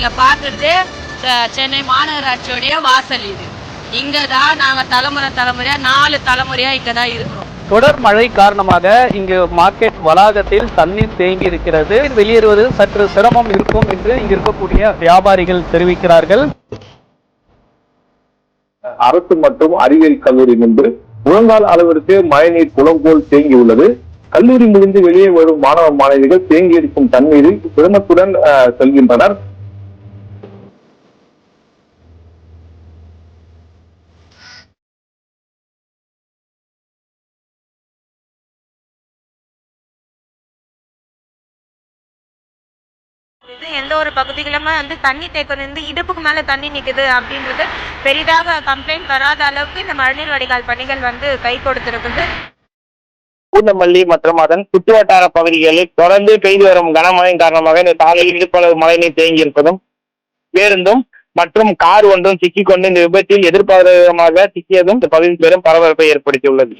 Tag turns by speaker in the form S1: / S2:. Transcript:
S1: நீங்க பாக்குறது அஹ், சென்னை மாநகராட்சியோடைய வாசல் இது. இங்க தான் நாங்க தலைமுறை தலைமுறையா நாலு தலைமுறையா இங்க தான் இருக்கிறோம்.
S2: தொடர் மழை காரணமாக இங்கு மார்க்கெட் வளாகத்தில் தண்ணீர் தேங்கி இருக்கிறது. வெளியேறுவது சற்று சிரமம் இருக்கும் என்று இங்கு இருக்கக்கூடிய வியாபாரிகள் தெரிவிக்கிறார்கள்.
S3: அரசு மற்றும் அறிவியல் கல்லூரி முன்பு முழங்கால் அளவிற்கு மழைநீர் குளம் போல் தேங்கி உள்ளது. கல்லூரி முடிந்து வெளியே வரும் மாணவ மாணவிகள் தேங்கி இருக்கும் தண்ணீரில் சிரமத்துடன் செல்கின்றனர்.
S4: இது எந்த ஒரு பகுதிகளுமே வந்து தண்ணி தேக்கம் இருந்து இடுப்புக்கு மேல தண்ணி நிக்குது அப்படின்றது பெரிதாக கம்ப்ளைண்ட் வராத அளவுக்கு இந்த மழைநீர் வடிகால் பணிகள் வந்து கை கொடுத்துருக்குது.
S5: பூந்தமல்லி மற்றும் அதன் சுற்றுவட்டார பகுதிகளில் தொடர்ந்து பெய்து வரும் கனமழையின் காரணமாக இந்த சாலையில் இடுப்பளவு மழைநீர் தேங்கி இருப்பதும் பேருந்தும் மற்றும் கார் ஒன்றும் சிக்கிக்கொண்டு இந்த விபத்தில் எதிர்பாராதமாக சிக்கியதும் இந்த பகுதியில் பெரும் பரபரப்பை ஏற்படுத்தியுள்ளது.